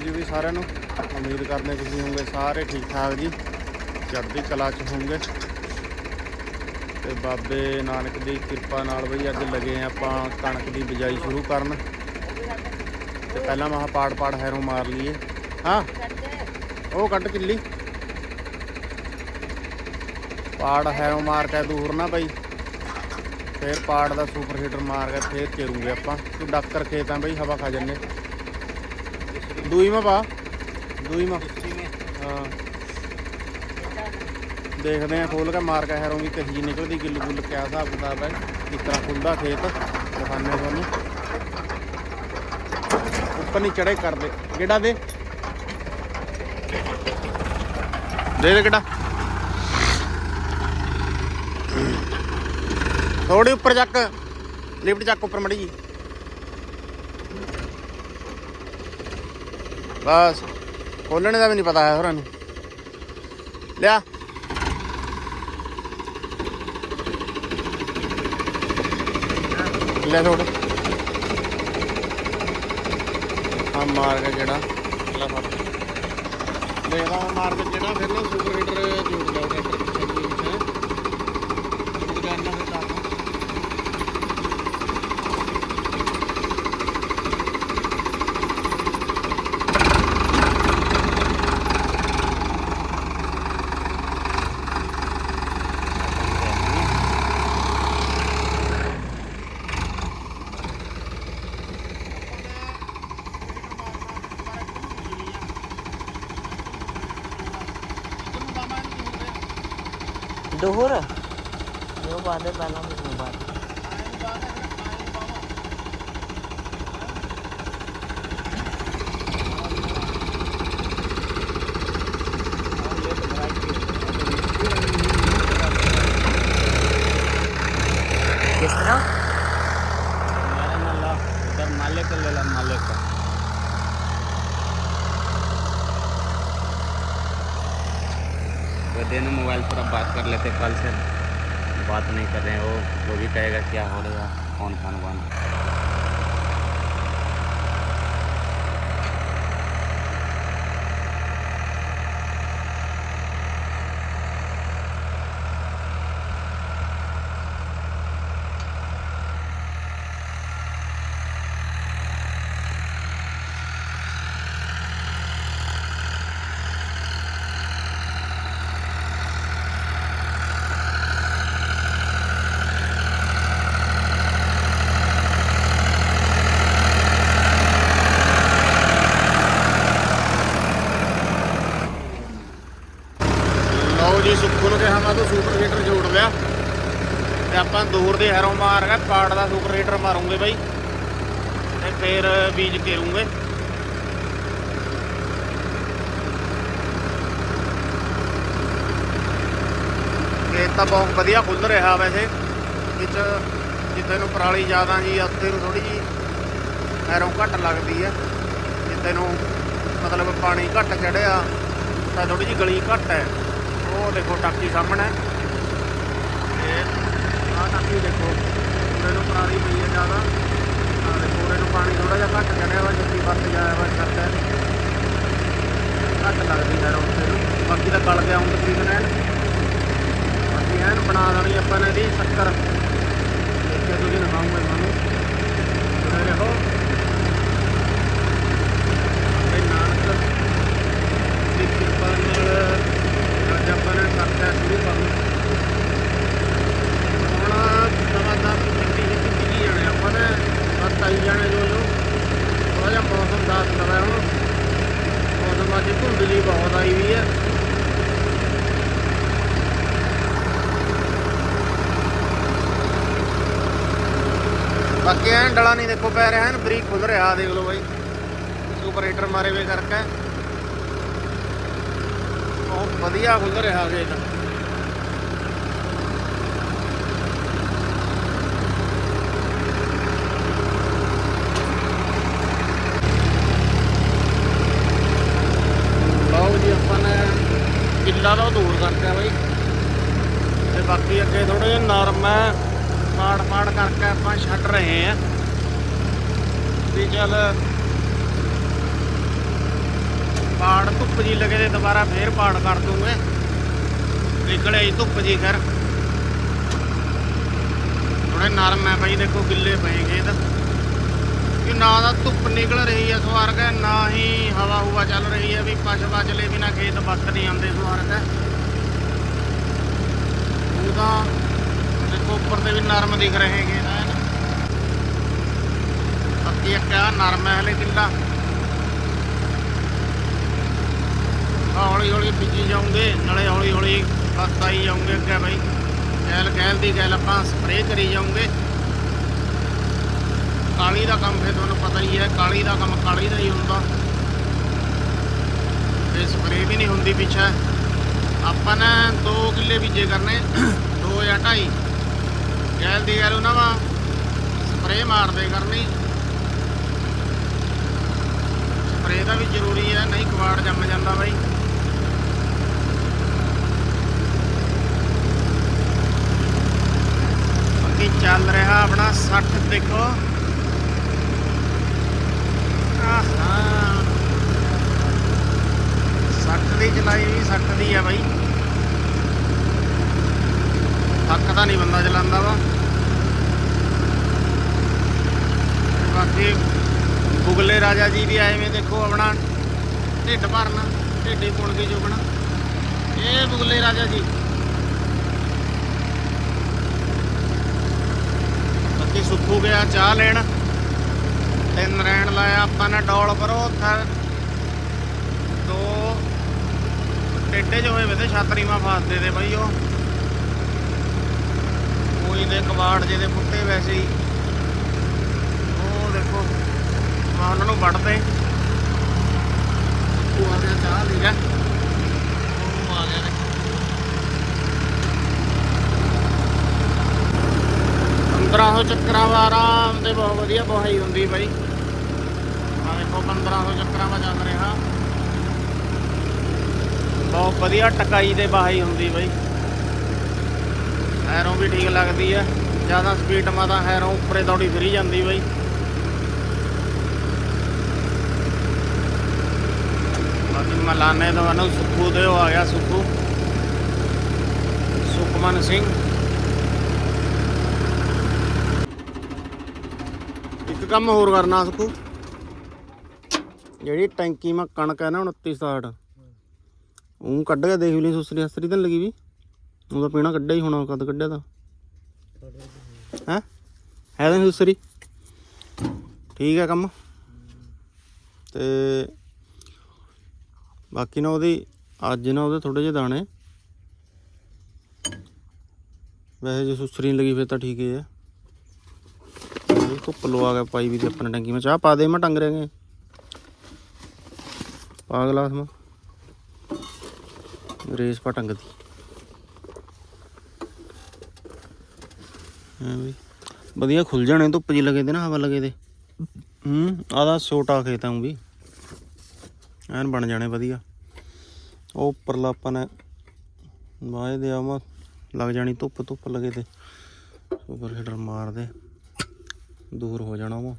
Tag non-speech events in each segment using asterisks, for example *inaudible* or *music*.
ਅਕਾਲ ਜੀ ਵੀ ਸਾਰਿਆਂ ਨੂੰ ਉਮੀਦ ਕਰਦੇ ਤੁਸੀਂ ਹੋਵੋਗੇ ਸਾਰੇ ਠੀਕ ਠਾਕ ਜੀ। ਚੜ੍ਹਦੀ ਕਲਾ ਚ ਹੋਵੋਗੇ। ਤੇ ਬਾਬੇ ਨਾਨਕ ਦੀ ਕਿਰਪਾ ਨਾਲ ਬਈ ਅੱਜ ਲੱਗੇ ਹਾਂ ਆਪਾਂ ਕਣਕ ਦੀ ਬਿਜਾਈ ਸ਼ੁਰੂ ਕਰਨ। ਤੇ ਪਹਿਲਾਂ ਮਹਾ ਪਾੜ ਪਾੜ ਹੈਰੋਂ ਮਾਰ ਲਈਏ। ਹਾਂ। ਉਹ ਕੱਢ ਕਿੱਲੀ। ਪਾੜ ਹੈਰੋਂ ਮਾਰ ਕੇ ਦੂਰ ਨਾ ਬਈ। ਫੇਰ ਪਾੜ ਦਾ ਸੁਪਰ ਹੀਟਰ ਮਾਰ ਕੇ ਫੇਰ ਚੇਰੂਗੇ ਆਪਾਂ। ਤੂੰ ਡੱਕਰ ਖੇਤਾਂ ਬਈ ਹਵਾ ਖਾ ਜੰਨੇ ਦੂਈ ਮਾ ਪਾ। ਦੂਈ ਮਾ। ਹਾਂ। ਦੇਖਦੇ ਆ ਖੋਲ ਕੇ ਮਾਰ ਕੇ ਹੈਰੋਂ ਵੀ ਕਹੀ ਨਿਕਲਦੀ ਗਿੱਲ ਗੁੱਲ ਕਿਆ ਹਿਸਾਬ ਕਿਤਾਬ ਹੈ ਕਿਸ ਤਰ੍ਹਾਂ ਖੁੱਲਦਾ ਖੇਤ ਦਿਖਾਣੇ ਤੁਹਾਨੂੰ। ਉੱਪਰ ਨਹੀਂ ਚੜੇ ਕਰਦੇ। ਕਿਹੜਾ ਦੇ? ਦੇ ਦੇ ਕਿਹੜਾ? ਥੋੜੀ ਉੱਪਰ ਚੱਕ। ਲਿਫਟ ਚੱਕ ਉੱਪਰ ਮੜੀ ਜੀ ਬਸ। ਖੋਲਣੇ ਦਾ ਵੀ ਨਹੀਂ ਪਤਾ ਹੈ ਹੋਰਾਂ ਨੂੰ। ਲਿਆ। ਲੈ ਥੋੜ ਆ ਮਾਰ ਕੇ ਜਿਹੜਾ। ਲੈ ਫੜ। ਦੇਖਦਾ ਮਾਰ ਕੇ ਜਿਹੜਾ ਫਿਰ ਨਾ ਸੁਪਰ ਹੀਟਰ ਜੋੜ ਲਿਆ ਟਰੈਕਟਰ ਪਿੱਛੇ ਦੀ ਵਿੱਚ ਹੈ ਦੁਕਾਨਾਂ ਫਿਰ ਕਰਨਾ Zuhur. Zuhur ada dalam Zuhur. किस तरह वो दिन मोबाइल पर अब बात कर लेते कल से बात नहीं कर रहे हैं वो वो भी कहेगा क्या हो रहा है कौन खान वान ਆਪਾਂ ਦੂਰ ਦੇ ਹੈਰੋਂ ਮਾਰ ਕੇ ਪਾੜ ਦਾ ਸੁਪਰ ਹੀਟਰ ਮਾਰੂਗੇ ਬਾਈ। ਤੇ ਫੇਰ ਬੀਜ ਕੇਰੂਗੇ ਖੇਤ ਤਾਂ ਬਹੁਤ ਵਧੀਆ ਖੁੱਲ ਰਿਹਾ ਵੈਸੇ। ਵਿੱਚ ਜਿੱਥੇ ਨੂੰ ਪਰਾਲੀ ਜ਼ਿਆਦਾ ਜੀ ਉੱਥੇ ਨੂੰ ਥੋੜੀ ਜੀ ਹੈਰੋਂ ਘੱਟ ਲੱਗਦੀ ਹੈ ਜਿੱਥੇ ਨੂੰ ਮਤਲਬ ਪਾਣੀ ਘੱਟ ਚੜਿਆ ਤਾਂ ਥੋੜੀ ਜੀ ਗਲੀ ਘੱਟ ਹੈ। ਉਹ ਦੇਖੋ ਟਾਕੀ ਸਾਹਮਣੇ। ਆਹ ਦੇਖੋ, ਪੂਰੇ ਨੂੰ ਪਰਾਲੀ ਪਈ ਹੈ ਜ਼ਿਆਦਾ। ਆਹ ਪੂਰੇ ਨੂੰ ਪਾਣੀ ਥੋੜਾ ਜਿਹਾ ਘੱਟ ਚੜਿਆ ਵਾ ਜੱਤੀ ਵਰਤ ਜਾਇਆ ਵਾ ਕਰਦਾ ਘੱਟ ਲੱਗਦੀ ਹੈ ਉੱਥੇ ਨੂੰ ਬਾਕੀ ਤਾਂ ਗਲ ਗਿਆ ਹੁਣ ਤਕਰੀਬਨ ਐਨ ਬਾਕੀ ਐਨ ਬਣਾ ਦੇਣੀ ਆਪਾਂ ਨੇ ਇਹਦੀ ਸ਼ੱਕਰ। ਦੇਖਿਆ ਤੁਸੀਂ ਦਿਖਾਉਂਗਾ ਤੁਹਾਨੂੰ ਬਣੇ ਰਹੋ ਤੇ ਨਾਨਕ ਦੀ ਕਿਰਪਾ ਨਾਲ ਅੱਜ ਆਪਾਂ ਨੇ ਕਰਤਾ ਸ਼ੁਰੂ ਕਰਨ ਹੁਣ ਲਗਾਤਾਰ ਛੇਤੀ ਛੇਤੀ ਚੀਜੀ ਜਾਣੇ ਆਪਾਂ ਨੇ ਬਸ ਆਈ ਜਾਣੇ ਜੋ ਜੋ ਥੋੜਾ ਜਿਹਾ ਮੌਸਮ ਦਾ ਦਵਾ ਹੁਣ ਮੌਸਮ ਅੱਜ ਧੁੰਦਲੀ ਬਹੁਤ ਆਈ ਵੀ ਹੈ ਬਾਕੀ ਐਨ ਡਲਾ ਨਹੀਂ ਦੇਖੋ ਪੈ ਰਿਹਾ, ਐਨ ਬਰੀਕ ਖੁੱਲ ਰਿਹਾ ਦੇਖ ਲਓ ਬਾਈ। ਸੁਪਰ ਹੀਟਰ ਮਾਰੇ ਵੇ ਕਰਕੇ। ਬਹੁਤ ਵਧੀਆ ਖੁੱਲ ਰਿਹਾ ਜੇ ਲਓ ਜੀ ਆਪਾਂ ਨੇ ਕਿੱਲਾ ਦਾ ਦੂਰ ਕਰਤਾ ਬਾਈ। ਤੇ ਬਾਕੀ ਅੱਗੇ ਥੋੜੇ ਜਿਹਾ ਨਰਮ ਹੈ। ਮਾੜ ਮਾੜ ਕਰਕੇ ਆਪਾਂ ਛੱਡ ਰਹੇ ਆ ਵੀ ਚੱਲ ਪਾੜ ਧੁੱਪ ਜੀ ਲੱਗੇ ਤੇ ਦੁਬਾਰਾ ਫੇਰ ਪਾੜ ਕਰ ਦੂੰਗੇ। ਨਿਕਲੇ ਜੀ ਧੁੱਪ ਜੀ ਫਿਰ ਥੋੜੇ ਨਰਮ ਹੈ ਬਾਈ ਦੇਖੋ ਗਿੱਲੇ ਪਏ ਖੇਤ। ਕਿ ਨਾ ਤਾਂ ਧੁੱਪ ਨਿਕਲ ਰਹੀ ਹੈ ਸਵਾਰਗ ਹੈ ਨਾ ਹੀ ਹਵਾ ਹੁਵਾ ਚੱਲ ਰਹੀ ਹੈ ਵੀ ਪਛ ਬਚਲੇ ਬਿਨਾ ਖੇਤ ਬੱਤ ਨਹੀਂ ਆਉਂਦੇ ਸਵਾਰਗ ਹੈ ਉਹ ਤਾਂ ਦੇਖੋ ਉੱਪਰ ਤੇ ਵੀ ਨਰਮ ਦਿਖ ਰਹੇ ਹੈਗੇ ਨਾ। ਅੱਗੇ ਕਿਆ ਨਰਮ ਹੈ ਹਲੇ ਕਿੱਲਾ। ਹੌਲੀ ਹੌਲੀ ਬੀਜੀ ਜਾਉਂਗੇ ਨਾਲੇ ਹੌਲੀ ਹੌਲੀ ਫਸਟ ਆਈ ਜਾਉਂਗੇ ਅੱਗੇ ਬਈ। ਗੈਲ ਗੈਲ ਦੀ ਗੈਲ ਆਪਾਂ ਸਪਰੇਅ ਕਰੀ ਜਾਉਂਗੇ ਕਾਲੀ ਦਾ ਕੰਮ ਫਿਰ ਤੁਹਾਨੂੰ ਪਤਾ ਹੀ ਹੈ, ਕਾਲੀ ਦਾ ਕੰਮ ਕਾਲੀ ਦਾ ਹੀ ਹੁੰਦਾ। ਤੇ ਸਪਰੇਅ ਵੀ ਨਹੀਂ ਹੁੰਦੀ ਪਿੱਛੇ। ਆਪਾਂ ਨੇ 2 ਕਿੱਲੇ ਬੀਜੇ ਕਰਨੇ 2 ਜਾਂ 2.5 ਗੈਲ ਦੀ ਗੈਲ ਉਹਨਾਂ ਵਾ ਸਪਰੇਅ ਮਾਰਦੇ ਕਰਨੀ ਸਪਰੇਅ ਦਾ ਵੀ ਜ਼ਰੂਰੀ ਹੈ ਨਹੀਂ ਕਵਾੜ ਜੰਮ ਜਾਂਦਾ ਬਾਈ। ਅੱਗੇ ਚੱਲ ਰਿਹਾ ਆਪਣਾ 60 ਦੇਖੋ। ਆਹਾ। 60 ਦੀ ਚਲਾਈ ਵੀ 60 ਦੀ ਆ ਬਾਈ। ਥੱਕ ਤਾਂ ਨਹੀਂ ਬੰਦਾ ਚਲਾਉਂਦਾ ਵਾ। ਬਾਕੀ ਬੁਗਲੇ ਰਾਜਾ ਜੀ ਵੀ ਆਏ ਵੇ, ਦੇਖੋ ਆਪਣਾ ਢਿੱਡ ਭਰਨਾ, ਢਿੱਡੇ ਪੁਣ ਕੇ ਚੁਗਣਾ ਇਹ ਬੁਗਲੇ ਰਾਜਾ ਜੀ। ਬਾਕੀ ਸੁੱਖੂ ਗਿਆ ਚਾਹ ਲੈਣ। ਤੇ ਨਰੈਣ ਲਾਇਆ ਆਪਾਂ ਨੇ ਡੋਲ ਕਰੋ ਉੱਥੇ ਦੋ ਟੇਡੇ ਜਿਹੇ ਹੋਏ ਵੇ ਤੇ ਛਾਤਰੀ ਮਾਂ ਫਾਸਦੇ ਤੇ ਬਈ ਉਹ। ਕੋਈ ਦੇ ਕਬਾੜ ਜਿਹੇ ਦੇ ਪੁੱਟੇ ਵੈਸੇ ਹੀ। ਉਹ ਦੇਖੋ ਮੈਂ ਉਹਨਾਂ ਨੂੰ ਵੱਢਦੇ ਉਹ ਆ ਗਿਆ ਚਾਹ ਲੈ ਗਿਆ। ਉਹ ਆ ਗਿਆ ਦੇਖੋ 1500 ਚੱਕਰਾਂ ਦਾ ਆਰਾਮ ਤੇ ਬਹੁਤ ਵਧੀਆ ਬਹਾਈ ਹੁੰਦੀ ਬਾਈ। ਆ ਦੇਖੋ 1500 ਚੱਕਰਾਂ ਦਾ ਚੱਲ ਰਿਹਾ। ਬਹੁਤ ਵਧੀਆ ਟਕਾਈ ਤੇ ਬਹਾਈ ਹੁੰਦੀ ਬਾਈ। ਹੈਰੋਂ ਵੀ ਠੀਕ ਲੱਗਦੀ ਹੈ ਜ਼ਿਆਦਾ ਸਪੀਡ ਮਾ ਤਾਂ ਹੈਰੋਂ ਉੱਪਰੇ ਦੌੜੀ ਫਿਰੀ ਜਾਂਦੀ ਬਈ। ਬਾਕੀ ਮਲਾਨੇ ਤੁਹਾਨੂੰ ਸੁੱਖੂ ਦੇ ਆ ਗਿਆ ਸੁੱਖੂ। ਸੁਖਮਨ ਸਿੰਘ। ਇੱਕ ਕੰਮ ਹੋਰ ਕਰਨਾ ਸੁੱਖੂ। ਜਿਹੜੀ ਟੈਂਕੀ ਮਾ ਕਣਕ ਹੈ ਨਾ 2960 ਉਹ ਕੱਢ ਕੇ ਦੇਖ ਲਈ ਸੁਸਰੀ ਹਸਰੀ ਤਾਂ ਲੱਗੀ ਵੀ। ਉਹਦਾ ਪੀਣਾ ਕੱਢਿਆ ਹੀ ਹੋਣਾ, ਕਦ ਕੱਢਿਆ ਤਾਂ? ਹੈ? ਹੈ ਤਾਂ ਨੀ ਸੁਸਰੀ ਠੀਕ ਹੈ ਕੰਮ। ਤੇ ਬਾਕੀ ਨਾ ਉਹਦੀ, ਅੱਜ ਨਾ ਉਹਦੇ ਥੋੜੇ ਜਿਹੇ ਦਾਣੇ। ਵੈਸੇ ਜੇ ਸੁਸਰੀ ਨੀ ਲੱਗੀ ਫਿਰ ਤਾਂ ਠੀਕ ਹੀ ਹੈ। ਇਹ ਧੁੱਪ ਲਵਾ ਕੇ ਪਾਈ ਵੀ ਤੇ ਆਪਣਾ ਟੈਂਕੀ ਮੈਂ ਚਾਹ ਪਾ ਦੇ, ਮੈਂ ਟੰਗ ਰਿਆਂਗੇ ਪਾ ਗਲਾਸ ਮੈਂ। ਰੇਸ ਪਾ ਟੰਗਦੀ ਦੀ ਵੀ ਵਧੀਆ ਖੁੱਲ ਜਾਣੇ ਧੁੱਪ ਜੀ ਲੱਗੇ ਤੇ ਨਾ ਹਵਾ ਲੱਗੇ ਤੇ। ਹੂੰ ਆਦਾ ਛੋਟਾ ਖੇਤ ਆ ਊਂ ਵੀ। ਐਨ ਬਣ ਜਾਣੇ ਵਧੀਆ। ਉਹ ਉੱਪਰਲਾ ਆਪਾਂ ਨੇ ਵਾਏ ਦੇ ਆਵਾਂ ਲੱਗ ਜਾਣੀ ਧੁੱਪ ਧੁੱਪ ਲੱਗੇ ਤੇ। ਸੁਪਰ ਹੀਟਰ ਮਾਰ ਦੇ ਦੂਰ ਹੋ ਜਾਣਾ ਵਾ।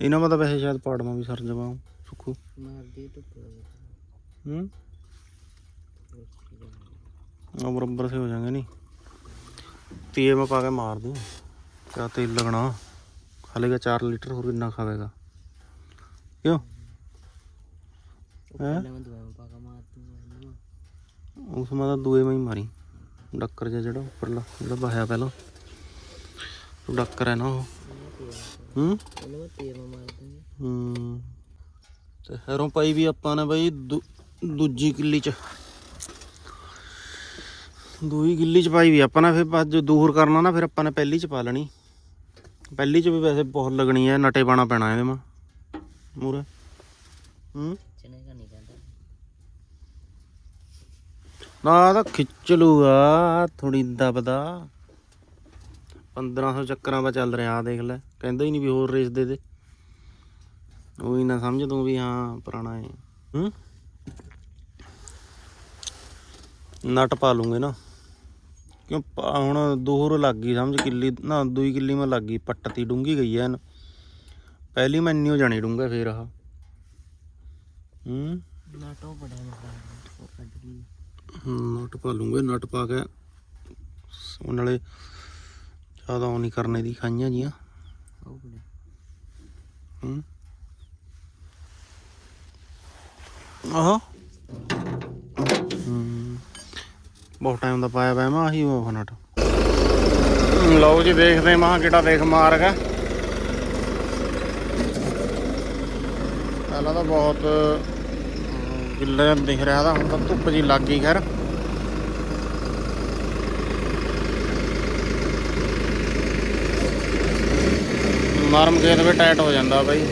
ਇਹਨਾਂ ਤਾਂ ਵੈਸੇ ਸ਼ਾਇਦ ਪਾੜਵਾ ਵੀ ਸਰ ਜਾਵਾਂ ਸੁੱਖੂ। ਮਾਰਦੀ ਧੁੱਪ ਹੂੰ? ਬਰਾਬਰ ਸੇ ਹੋ ਜਾਣਗੇ ਨਹੀਂ ਤੇਲ ਮੈਂ ਪਾ ਕੇ ਮਾਰ ਦੂੰ। ਕਿਆ ਤੇਲ ਲੱਗਣਾ। ਖਾਲੇਗਾ 4 ਲੀਟਰ ਹੋਰ ਕਿੰਨਾ ਖਾਵੇਗਾ? ਕਿਉਂ? ਉਸ ਮਾ ਤਾਂ ਦੂਏ ਮੈਂ ਹੀ ਮਾਰੀ। ਡੱਕਰ ਜਿਹਾ ਜਿਹੜਾ ਉੱਪਰਲਾ ਜਿਹੜਾ ਬਹਾਇਆ ਪਹਿਲਾਂ। ਉਹ ਡੱਕਰ ਹੈ ਨਾ ਉਹ। ਹੂੰ? ਤੇ ਹੈਰੋਂ ਪਾਈ ਵੀ ਆਪਾਂ ਨੇ ਬਈ ਦੂ- ਦੂਜੀ ਕਿੱਲੀ ਚ। ਦੂਈ ਕਿੱਲੀ ਚ ਪਾਈ ਵੀ ਆਪਾਂ ਨੇ ਫਿਰ ਬਾਅਦ ਜੋ ਦੂਰ ਕਰਨਾ ਨਾ ਫਿਰ ਆਪਾਂ ਨੇ ਪਹਿਲੀ ਚ ਪਾ ਲੈਣੀ। ਪਹਿਲੀ ਚ ਵੀ ਵੈਸੇ ਬਹੁਤ ਲੱਗਣੀ ਹੈ ਨਟੇ ਪਾਣਾ ਪੈਣਾ ਇਹਦੇ ਮਾ। ਮੂਰੇ ਹੂੰ? ਨਹੀਂ ਜਾਂਦਾ ਨਾ ਤਾਂ ਖਿੱਚ ਲੂਗਾ ਥੋੜੀ ਦਬਦਾ। 1500 ਚੱਕਰਾਂ ਵਾ ਚੱਲ ਰਿਹਾ ਆ ਦੇਖ ਲੈ। ਕਹਿੰਦਾ ਹੀ ਨਹੀਂ ਵੀ ਹੋਰ ਰੇਸ ਦੇ ਦੇ। ਉਹ ਹੀ ਨਾ ਸਮਝ ਤੂੰ ਵੀ ਹਾਂ ਪੁਰਾਣਾ ਹੈ ਹੂੰ? ਨਟ ਪਾ ਲੂੰਗੇ ਨਾ। ਕਿਉਂ ਪਾ- ਹੁਣ ਦੋਹਰ ਲੱਗ ਗਈ ਸਮਝ ਕਿੱਲੀ ਨਾ ਦੂਈ ਕਿੱਲੀ ਮੈਂ ਲੱਗ ਗਈ ਪੱਟਤੀ ਡੂੰਗੀ ਗਈ ਐਨ। ਪਹਿਲੀ ਮੈਂ ਇੰਨੀ ਹੋ ਜਾਣੀ ਡੂੰਗਾ ਫੇਰ ਆਹ। ਹੂੰ? ਨਾਟੋ ਬੜਾ ਮਤਲਬ ਉਹ ਕੱਢ ਲਈ ਨਟ ਪਾ ਲੂੰਗੇ ਨਟ ਪਾ ਕੇ। ਉਹ ਨਾਲੇ ਜ਼ਿਆਦਾ ਉਹ ਨਹੀਂ ਕਰਨੇ ਦੀ ਖਾਈਆਂ ਜੀਆਂ। ਉਹ ਬੜਾ। ਹੂੰ? ਆਹੋ ਹੂੰ ਬਹੁਤ ਟਾਈਮ ਦਾ ਪਾਇਆ ਪਿਆ ਮੈਂ ਆਹੀ ਉਹ ਨਟ ਲਓ ਜੀ ਦੇਖਦੇ ਮਾਂ ਕਿਹੜਾ ਦੇਖ ਮਾਰਗ ਹੈ। ਪਹਿਲਾਂ ਤਾਂ ਬਹੁਤ ਅਮ, ਗਿੱਲਾ ਦਿਖ ਰਿਹਾ ਤਾਂ ਹੁਣ ਤਾਂ ਧੁੱਪ ਜੀ ਲੱਗ ਗਈ ਖੈਰ। ਨਰਮ ਖੇਤ ਵੀ ਟਾਈਟ ਹੋ ਜਾਂਦਾ ਬਾਈ।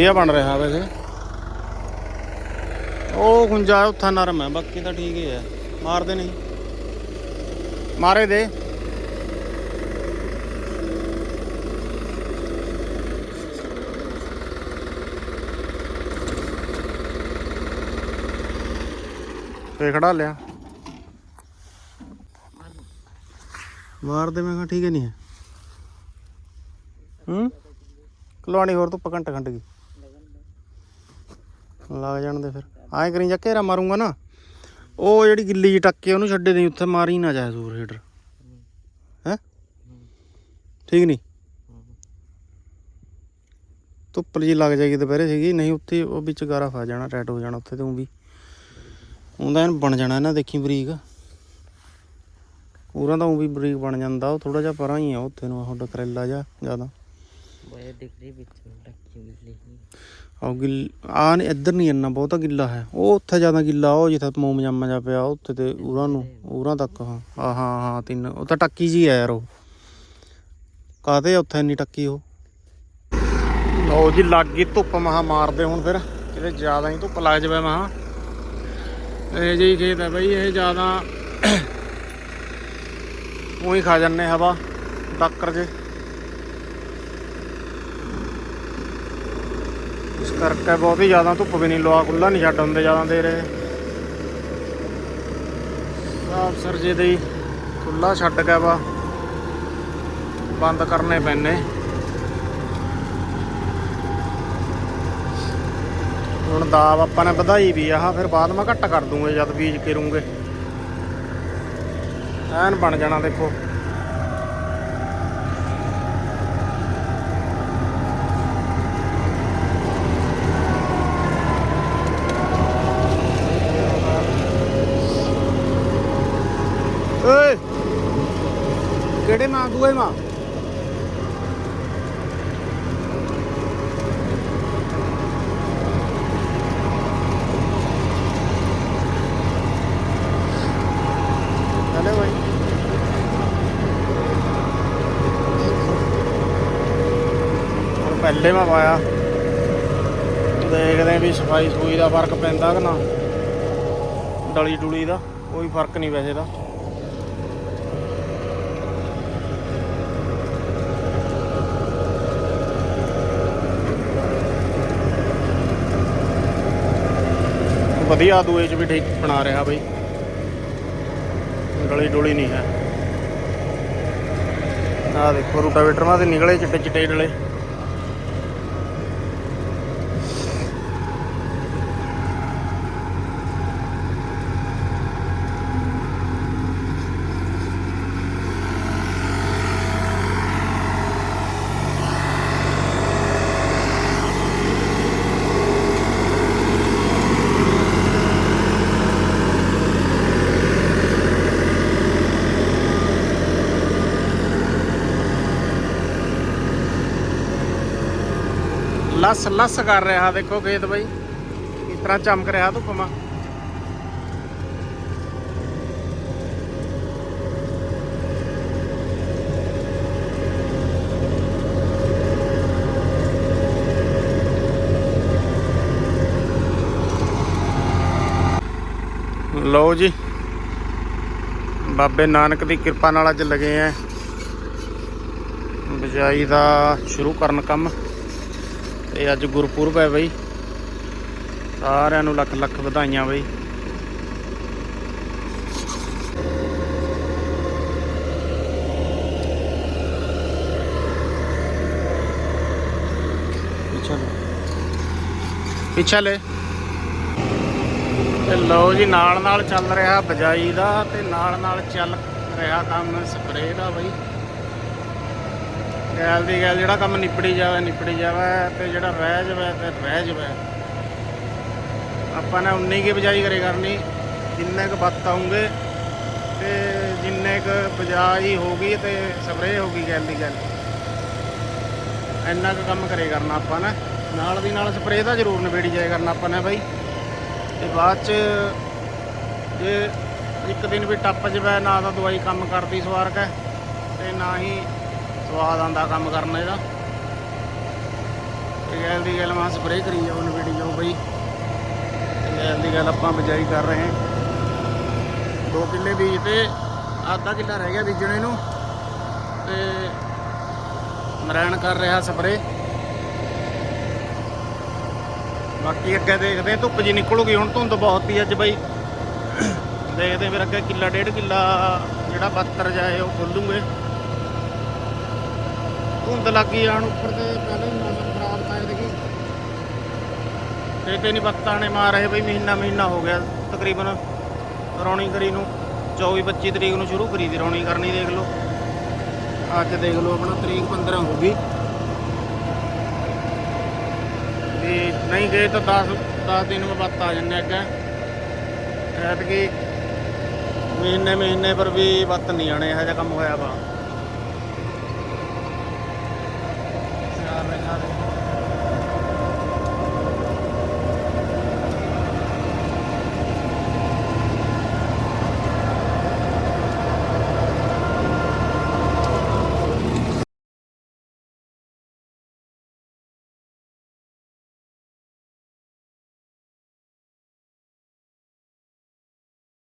ਵਧੀਆ ਬਣ ਰਿਹਾ ਵੈਸੇ। ਉਹ ਗੁੰਜਾ ਉੱਥਾ ਨਰਮ ਹੈ, ਬਾਕੀ ਤਾਂ ਠੀਕ ਹੀ ਹੈ। ਮਾਰਦੇ ਨਹੀਂ। ਮਾਰੇ ਦੇ। ਤੇ ਖੜਾ ਲਿਆ। ਮਾਰਦੇ ਮੈਂ ਕਿਹਾ ਠੀਕ ਹੈ ਨਹੀਂ ਹੈ। ਹੂੰ? ਕਲਵਾਣੀ ਹੋਰ ਧੁੱਪ ਘੰਟਾ ਘੰਟ ਗਈ। ਲੱਗ ਜਾਣ ਦੇ ਫਿਰ। ਐਂ ਕਰੀ ਜਾ ਘੇਰਾ ਮਾਰੂੰਗਾ ਨਾ, ਉਹ ਜਿਹੜੀ ਗਿੱਲੀ ਜੀ ਟੱਕੇ ਉਹਨੂੰ ਛੱਡੇ ਦੇ ਉੱਥੇ ਮਾਰੀ ਨਾ ਜਾਏ ਸੂਰ ਹੀਟਰ ਹੈ? ਠੀਕ ਨਹੀਂ ਧੁੱਪ ਜੀ ਲੱਗ ਜਾਏਗੀ ਦੁਪਹਿਰੇ ਸੀਗੀ, ਨਹੀਂ ਉੱਥੇ ਉਹ ਵਿੱਚ ਗਾਰਾ ਫਾ ਜਾਣਾ, ਟੈਟ ਹੋ ਜਾਣਾ ਉੱਥੇ ਤੇ ਉਹ ਵੀ। ਉਹਦਾ ਇਹਨ ਬਣ ਜਾਣਾ ਨਾ ਦੇਖੀ ਬਰੀਕ। ਪੂਰਾ ਤਾਂ ਉਹ ਵੀ ਬਰੀਕ ਬਣ ਜਾਂਦਾ, ਉਹ ਥੋੜਾ ਜਿਹਾ ਪਰਾਂ ਹੀ ਆ ਉੱਥੇ ਨੂੰ ਉਹ ਡਕਰੇਲਾ ਜਿਹਾ ਜ਼ਿਆਦਾ। ਬੜੇ ਦਿਖ ਰਹੀ ਵਿੱਚ ਟੱਕੀ ਮਿਲੀ। ਆਹ ਗਿੱਲ ਆ ਨਹੀਂ, ਇੱਧਰ ਨਹੀਂ ਇੰਨਾ ਬਹੁਤਾ ਗਿੱਲਾ ਹੈ। ਉਹ ਉੱਥੇ ਜ਼ਿਆਦਾ ਗਿੱਲਾ, ਉਹ ਜਿੱਥੇ ਮੋਮ ਜਾਮਾ ਜਾ ਪਿਆ, ਉੱਥੇ ਤੇ ਉਰਾਂ ਨੂੰ, ਉਰਾਂ ਤੱਕ, ਹਾਂ। ਆ ਹਾਂ ਹਾਂ, ਤਿੰਨ, ਉਹ ਤਾਂ ਟੱਕੀ ਜੀ ਆ ਯਾਰ ਉਹ। ਕਾਹਦੇ ਉੱਥੇ ਇੰਨੀ ਟੱਕੀ ਉਹ? ਲਓ ਜੀ, ਲੱਗ ਗਈ ਧੁੱਪ ਮਹਾ ਮਾਰਦੇ ਹੁਣ ਫਿਰ। ਕਿਤੇ ਜ਼ਿਆਦਾ ਹੀ ਧੁੱਪ ਲੱਗ ਜਾਵੇ ਮਹਾ ਇਹ ਜਿਹੀ ਖੇਤ ਹੈ ਬਈ, ਇਹ ਜ਼ਿਆਦਾ *coughs* ਉਹੀ ਖਾ ਜਾਂਦੇ ਹਵਾ, ਡਾਕਰ ਜੇ। ਇਸ ਕਰਕੇ ਬਹੁਤੀ ਜ਼ਿਆਦਾ ਧੁੱਪ ਵੀ ਨਹੀਂ ਲੋਆ ਖੁੱਲਾ ਨਹੀਂ ਛੱਡ ਹੁੰਦੇ ਜ਼ਿਆਦਾ ਦੇ ਰਹੇ ਸਾਫ਼ ਸਰਜੇ ਦੇ ਖੁੱਲਾ ਛੱਡ ਕੇ ਵਾ। ਬੰਦ ਕਰਨੇ ਪੈਣੇ ਹੁਣ ਦਾਬ ਆਪਾਂ ਨੇ ਵਧਾਈ ਵੀ ਆਹ ਫਿਰ ਬਾਅਦ ਮੈਂ ਘੱਟ ਕਰ ਦੂੰਗੇ ਜਦ ਬੀਜ ਕੇ ਕਰੂੰਗੇ ਐਨ ਬਣ ਜਾਣਾ ਦੇਖੋ। ਕਿਹੜੇ ਮਾਂ, ਦੂਏ ਮਾਂ? ਪਹਿਲੇ ਮੈਂ ਪਾਇਆ। ਦੇਖਦੇ ਵੀ ਸਫ਼ਾਈ ਸੂਈ ਦਾ ਫ਼ਰਕ ਪੈਂਦਾ ਕਿ ਨਾ। ਡਲੀ ਡੁਲੀ ਦਾ, ਕੋਈ ਫ਼ਰਕ ਨਹੀਂ ਵੈਸੇ ਦਾ ਵਧੀਆ, ਦੂਏ ਚ ਵੀ ਠੀਕ ਬਣਾ ਰਿਹਾ ਬਈ। ਡਲੀ ਡੋਲੀ ਨਹੀਂ ਹੈ। ਆ ਦੇਖੋ ਰੂਟਾਵੇਟਰ ਮਾ ਤੇ ਨਿਕਲੇ ਚਿੱਟੇ ਚਿੱਟੇ ਡਲੇ लस लस कर रहा देखो खेत भाई इस तरह चमक रहा धुप में ਲਓ ਜੀ, ਬਾਬੇ ਨਾਨਕ ਦੀ ਕਿਰਪਾ ਨਾਲ ਅੱਜ ਲਗੇ ਆਂ। ਬਜਾਈ ਦਾ ਸ਼ੁਰੂ ਕਰਨ ਕੰਮ। ਤੇ ਅੱਜ ਗੁਰਪੁਰਬ ਹੈ ਬਈ। ਸਾਰਿਆਂ ਨੂੰ ਲੱਖ ਲੱਖ ਵਧਾਈਆਂ ਬਈ। ਪਿੱਛੇ ਲੈ। ਤੇ ਲਓ ਜੀ, ਨਾਲ ਨਾਲ ਚੱਲ ਰਿਹਾ ਬਜਾਈ ਦਾ ਤੇ ਨਾਲ ਨਾਲ ਚੱਲ ਰਿਹਾ ਕੰਮ ਸਪਰੇਅ ਦਾ ਬਈ। ਗੈਲ ਦੀ ਗੈਲ, ਜਿਹੜਾ ਕੰਮ ਨਿਪੜੀ ਜਾਵੇ ਨਿਪੜੀ ਜਾਵੇ ਤੇ ਜਿਹੜਾ ਰਹਿ ਜਾਵੇ ਤੇ ਰਹਿ ਜਾਵੇ। ਆਪਾਂ ਨੇ ਉਨੀ ਕੀ ਬਜਾਈ ਕਰੇ ਕਰਨੀ, ਜਿੰਨੇ ਕ ਬੱਤ ਆਉਂਗੇ ਤੇ ਜਿੰਨੇ ਕ ਬਜਾਈ ਹੋਗੀ ਤੇ ਸਪਰੇਅ ਹੋਗੀ ਗੈਲ ਦੀ ਗੈਲ। ਇੰਨਾ ਕੁ ਕੰਮ ਕਰੇ ਕਰਨਾ ਆਪਾਂ ਨੇ। ਨਾਲ ਦੀ ਨਾਲ ਸਪਰੇਅ ਦਾ ਜ਼ਰੂਰ ਨਿਬੇੜੀ ਜਾਏ ਕਰਨਾ ਆਪਾਂ ਨੇ ਬਾਈ। ਤੇ ਬਾਅਦ ਚ ਜੇ ਇੱਕ ਦਿਨ ਵੀ ਟੱਪ ਜਵੇ, ਨਾ ਤਾਂ ਦਵਾਈ ਕੰਮ ਕਰਦੀ ਸਵਾਰਕ ਹੈ ਤੇ ਨਾ ਹੀ ਸਵਾਦ ਆਂਦਾ ਕੰਮ ਕਰਨ ਇਹਦਾ। ਗੈਲ ਦੀ ਗੱਲ ਮੈਂ ਸਪਰੇਅ ਕਰੀ ਜਾਓ ਨਿਬੇੜੀ ਜਾਓ ਬਈ। ਤੇ ਗੱਲ ਦੀ ਗੱਲ ਆਪਾਂ ਬਜਾਈ ਕਰ ਰਹੇ ਹਾਂ। ਦੋ ਕਿੱਲੇ ਬੀਜ ਤੇ ਆਧਾ ਕਿੱਲਾ ਰਹਿ ਗਿਆ ਬੀਜਣੇ ਨੂੰ। ਤੇ ਨਰਾਇਣ ਕਰ ਰਿਹਾ ਸਪਰੇਅ ਬਾਕੀ ਅੱਗੇ ਦੇਖਦੇ ਧੁੱਪ ਜੀ ਨਿਕਲੂਗੀ, ਹੁਣ ਧੁੰਦ ਬਹੁਤ ਹੀ ਅੱਜ ਬਈ। ਦੇਖਦੇ ਫਿਰ ਅੱਗੇ ਕਿੱਲਾ, ਡੇਢ ਕਿੱਲਾ ਜਿਹੜਾ ਬੱਤਰ ਜਾਏ ਉਹ ਖੋਲੂਗੇ। ਧੁੰਦ ਲੱਗੀ ਜਾਣ ਉੱਪਰ ਤੇ ਪਹਿਲਾਂ ਹੀ ਮੌਸਮ ਖਰਾਬ ਤਾਂ ਇਹਦੇ ਤੇ ਤੇ ਨਹੀਂ ਬੱਤਾਂ ਨੇ ਮਾਰ ਰਹੇ ਬਈ, ਮਹੀਨਾ ਮਹੀਨਾ ਹੋ ਗਿਆ ਤਕਰੀਬਨ ਰੌਣੀ ਕਰੀ ਨੂੰ। 24 25 ਤਰੀਕ ਨੂੰ ਸ਼ੁਰੂ ਕਰੀ ਦੀ ਰੌਣੀ ਕਰਨੀ, ਦੇਖ ਲਓ। ਅੱਜ ਦੇਖ ਲਓ ਆਪਣਾ ਤਰੀਕ 15 ਹੋ ਗਈ। ਤੇ ਨਹੀਂ ਗਏ ਤਾਂ 10 10 ਦਿਨ ਮੈਂ ਬਾਅਦ ਆ ਜੰਨੇ ਅੱਗੇ। ਐਤਕੀ ਮਹੀਨੇ ਮਹੀਨੇ ਪਰ ਵੀ ਵੱਤ ਨਹੀਂ ਆਣੇ ਇਹੋ ਜਿਹਾ ਕੰਮ ਹੋਇਆ ਵਾ।